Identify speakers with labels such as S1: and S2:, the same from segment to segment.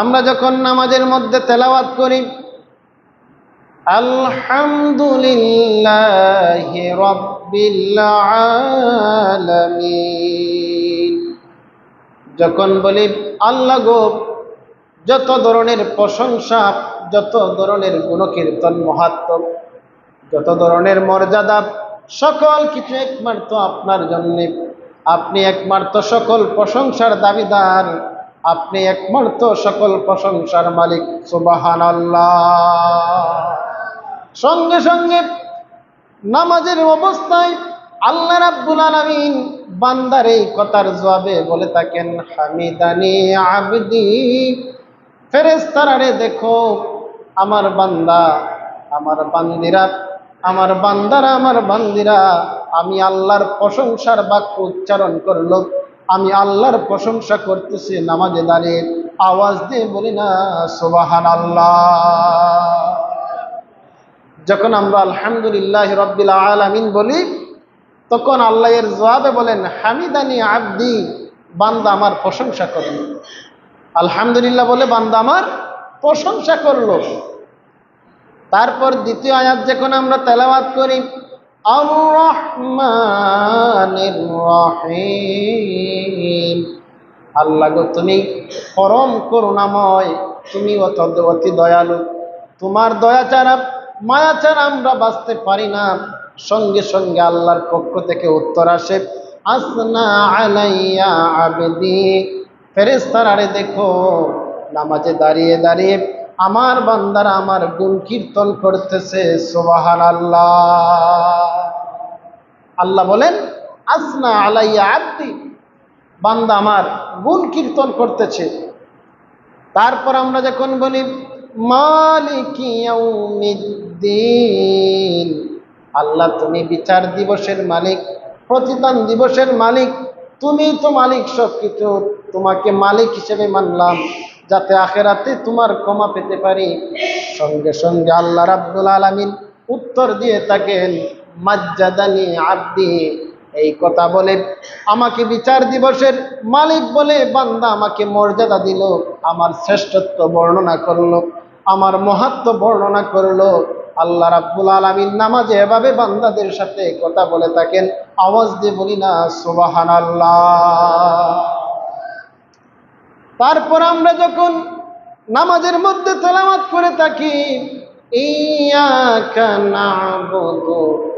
S1: আমরা যখন নামাজের মধ্যে তেলাওয়াত করি, আলহামদুলিল্লাহ যখন বলি, আল্লাহ গো, যত ধরনের প্রশংসা, যত ধরনের গুণকীর্তন মহাত্ম, যত ধরনের মর্যাদা, সকল কিছু একমাত্র আপনার জন্য। আপনি একমাত্র সকল প্রশংসার দাবিদার। আপনি একমাত্র সকল প্রশংসার মালিক সুবাহান সঙ্গে সঙ্গে নামাজের অবস্থায় আল্লাহ রাব্বুল আলামিন বান্দার এই কথার জবাবে বলে থাকেন, হামিদানি আবদি। ফেরেস্তারারে দেখো, আমার বান্দা, আমার বান্দিরা, আমার বান্দারা, আমার বান্দিরা, আমি আল্লাহর প্রশংসার বাক্য উচ্চারণ করল। আমি আল্লাহর প্রশংসা করতেছি, নামাজে দাঁড়িয়ে আওয়াজ দিয়ে বলি না সোবাহান আল্লাহ যখন আমরা আলহামদুলিল্লাহ রব্বিল আলামিন বলি, তখন আল্লাহ এর জবাবে বলেন, হামিদানি আব্দি, বান্দা আমার প্রশংসা করল। আলহামদুলিল্লাহ বলে, বান্দা আমার প্রশংসা করল। তারপর দ্বিতীয় আয়াত যখন আমরা তেলাওয়াত করি রহমানির রহিম আল্লাহ গো, তুমি পরম করুণাময় তুমি অত অতি দয়ালু। তোমার দয়া ছাড়া, মায়া ছাড়া আমরা বাঁচতে পারি না। সঙ্গে সঙ্গে আল্লাহর পক্ষ থেকে উত্তর আসে, আসনা আলাইয়া আবেদি। ফেরেস্তারারে দেখো, নামাজে দাঁড়িয়ে দাঁড়িয়ে আমার বান্দারা আমার গুণ কীর্তন করতেছে সোবাহান আল্লাহ আল্লাহ বলেন আসনা আলাইয়া আব্দি, বান্দা আমার গুণ কীর্তন করতেছে। তারপর আমরা যখন বলি মালিকিয়াউমিদ্দিন আল্লাহ তুমি বিচার দিবসের মালিক, প্রতিদান দিবসের মালিক, তুমি তো মালিক সব কিছু তোমাকে মালিক হিসেবে মানলাম, যাতে আখেরাতে তোমার ক্ষমা পেতে পারি। সঙ্গে সঙ্গে আল্লাহ রাব্বুল আলামিন উত্তর দিয়ে থাকেন মাজ্জাদানি আব্দি। এই কথা বলে আমাকে বিচার দিবসের মালিক বলে বান্দা আমাকে মর্যাদা দিল, আমার শ্রেষ্ঠত্ব বর্ণনা করল, আমার মহাত্ম বর্ণনা করল। আল্লাহ রাব্বুল আলামিন নামাজে এভাবে বান্দাদের সাথে কথা বলে থাকেন, আওয়াজ দিয়ে বলি না সুবাহান তারপর আমরা যখন নামাজের মধ্যে তেলাওয়াত করে থাকি ইয়াকা নাস্তাঈন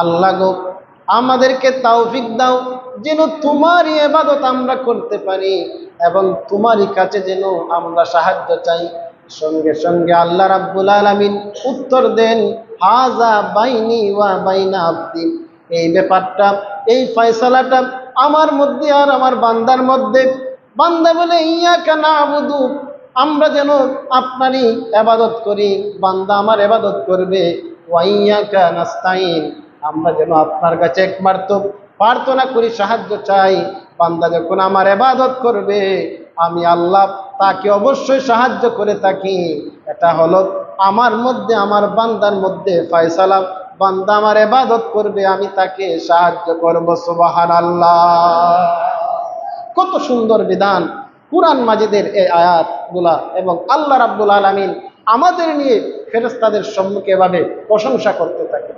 S1: আল্লাহ গো, আমাদেরকে তাওফিক দাও যেন তোমারই এবাদত আমরা করতে পারি এবং তোমারই কাছে যেন আমরা সাহায্য চাই। সঙ্গে সঙ্গে আল্লাহ রাব্বুল আলামিন উত্তর দেন হাজা বাইনি ওয়া বাইনা আব্দি। এই ব্যাপারটা, এই ফয়সালাটা আমার মধ্যে আর আমার বান্দার মধ্যে। বান্দা বলে ইয়া কেনা আবুদু আমরা যেন আপনারই আবাদত করি, বান্দা আমার আবাদত করবে। নাস্তাইন আমরা যেন আপনার কাছে তো প্রার্থনা করি, সাহায্য চাই। বান্দা যখন আমার আবাদত করবে, আমি আল্লাহ তাকে অবশ্যই সাহায্য করে থাকি। এটা হলো আমার মধ্যে, আমার বান্দার মধ্যে ফয়সালা। বান্দা আমার এবাদত করবে, আমি তাকে সাহায্য করব সুবাহান আল্লাহ কত সুন্দর বিধান। কুরআন মাজিদের এই আয়াতগুলা এবং আল্লাহ রাব্দুল আলমিন আমাদের নিয়ে ফেরস্তাদের সম্মুখে এভাবে প্রশংসা করতে থাকে।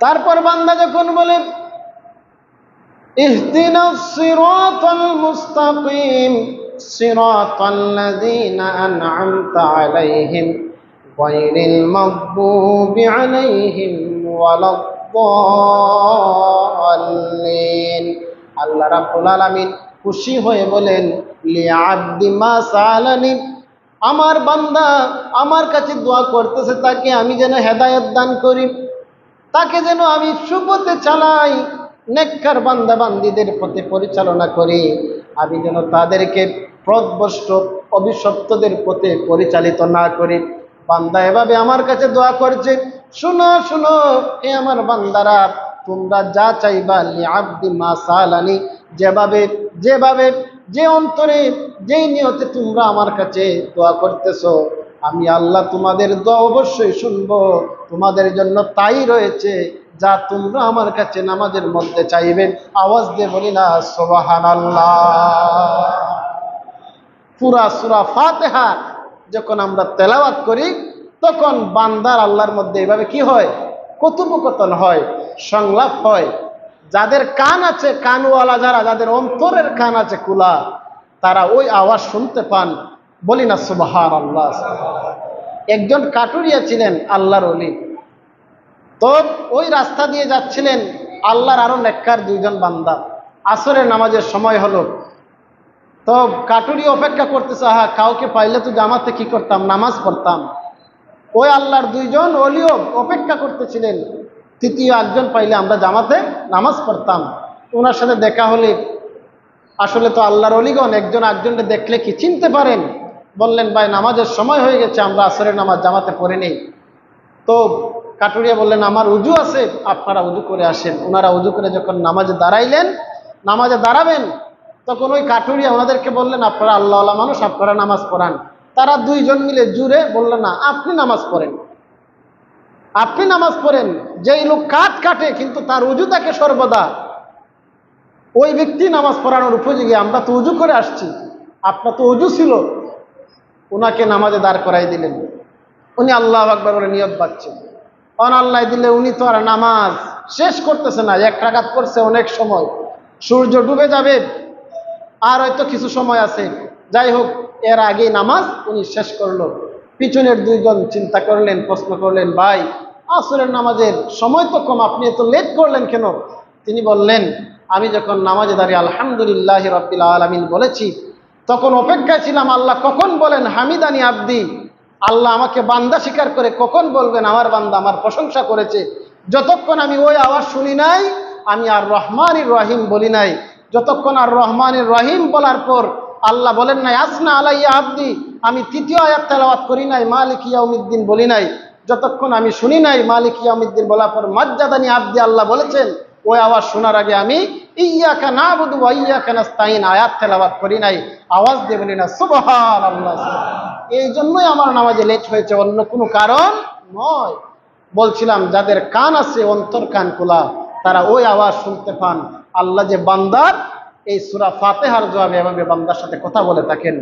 S1: তারপর বান্দা যখন বলে মুস্তাকিম আলাইহিম গয়রিল আল্লাহ রাব্বুল আলামিন খুশি হয়ে বলেন সালানি, আমার বান্দা আমার কাছে দোয়া করতেছে, তাকে আমি যেন হেদায়ত দান করি। তাকে যেন আমি সুপথে চালাই, নেককার বান্দা বান্দিদের পথে পরিচালনা করি। আমি যেন তাদেরকে প্রদবষ্ট অভিশপ্তদের পথে পরিচালিত না করি। বান্দা এভাবে আমার কাছে দোয়া করছে, শুনো শুনো এ আমার বান্দারা, তোমরা যা চাইবা আব্দি মা সালানি, যেভাবে যেভাবে, যে অন্তরে, যেই নিয়তে তোমরা আমার কাছে দোয়া করতেছো, আমি আল্লাহ তোমাদের দোয়া অবশ্যই শুনব। তোমাদের জন্য তাই রয়েছে যা তোমরা আমার কাছে নামাজের মধ্যে চাইবেন। আওয়াজ দিয়ে বলি না সোবাহান পুরা সুরা ফাতেহা যখন আমরা তেলাওয়াত করি, তখন বান্দার আল্লাহর মধ্যে এভাবে কি হয়? কথোপকথন হয়? সংলাপ হয়? যাদের কান আছে, কানওয়ালা যারা, যাদের অন্তরের কান আছে কুলা, তারা ওই আওয়াজ শুনতে পান। বলি না সুবাহান আল্লাহ একজন কাটুরিয়া ছিলেন আল্লাহর অলি তো ওই রাস্তা দিয়ে যাচ্ছিলেন, আল্লাহর আরও নেককার দুইজন বান্দা। আসরের নামাজের সময় হলো। তো কাটুরি অপেক্ষা করতেছে হা কাউকে পাইলে তো জামাতে কি করতাম, নামাজ পড়তাম। ওই আল্লাহর দুইজন অলিও অপেক্ষা করতেছিলেন। তৃতীয় একজন পাইলে আমরা জামাতে নামাজ পড়তাম। ওনার সাথে দেখা হলে আসলে তো আল্লাহর অলিগণ একজন একজনকে দেখলে কি চিনতে পারেন? বললেন, ভাই, নামাজের সময় হয়ে গেছে, আমরা আসরের নামাজ জামাতে পড়ে নেই। তো কাটুরিয়া বললেন, আমার উজু আছে, আপনারা উজু করে আসেন। ওনারা উজু করে যখন নামাজে দাঁড়াইলেন, নামাজে দাঁড়াবেন, তখন ওই কাটুরিয়া ওনাদেরকে বললেন, আপনারা আল্লাহ মানুষ, আপনারা নামাজ পড়ান। তারা দুইজন মিলে জুড়ে বললেন, না, আপনি নামাজ পড়েন। আপনি নামাজ পড়েন, যেই লোক কাঠ কাটে কিন্তু তার উজু তাকে সর্বদা। ওই ব্যক্তি নামাজ পড়ানোর উপযোগী, আমরা তো উজু করে আসছি। আপনার তো উজু ছিল, ওনাকে নামাজে দাঁড় করাই দিলেন। উনি আল্লাহ আকবর বলে নিয়ত পাচ্ছেন। অন আল্লাহ দিলে উনি তো আর নামাজ শেষ করতেছে না, এক রাগাত করছে অনেক সময়। সূর্য ডুবে যাবে, আর হয়তো কিছু সময় আছে। যাই হোক, এর আগে নামাজ উনি শেষ করল। পিছনের দুইজন চিন্তা করলেন, প্রশ্ন করলেন, ভাই, আসরের নামাজের সময় তো কম, আপনি এত লেট করলেন কেন? তিনি বললেন, আমি যখন নামাজে দাঁড়িয়ে আলহামদুলিল্লাহ রবিল আলমিন বলেছি, তখন অপেক্ষায় ছিলাম, আল্লাহ কখন বলেন, হামিদানি আব্দি? আল্লাহ আমাকে বান্দা স্বীকার করে কখন বলবেন, আমার বান্দা আমার প্রশংসা করেছে। যতক্ষণ আমি ওই আওয়াজ শুনি নাই, আমি আর রহমানির রহিম বলি নাই। যতক্ষণ আর রহমানের রহিম বলার পর আল্লাহ বলেন নাই আসনা আলাইয়া আব্দি। আমি তৃতীয় আয়াত তেলাওয়াত করি নাই, মালিক ইয়াউমিদ্দিন বলি নাই। যতক্ষণ আমি শুনি নাই, মালিক ইয়াউমিদ্দিন বলার পর মজ্জাদানি আব্দি আল্লাহ বলেছেন, ওই আওয়াজ শোনার আগে আমি ইয়াকা না বুধু ইয়াকা নাস্তাইন আয়াত তেলাওয়াত করি নাই। আওয়াজ দিয়ে বলি না সুবহান আল্লাহ এই জন্যই আমার নামাজে লেট হয়েছে, অন্য কোনো কারণ নয়। বলছিলাম, যাদের কান আছে, অন্তর কান খোলা, তারা ওই আওয়াজ শুনতে পান। আল্লাহ যে বান্দার, এই সুরা ফাতেহার জবাবে এভাবে বান্দার সাথে কথা বলে থাকেন।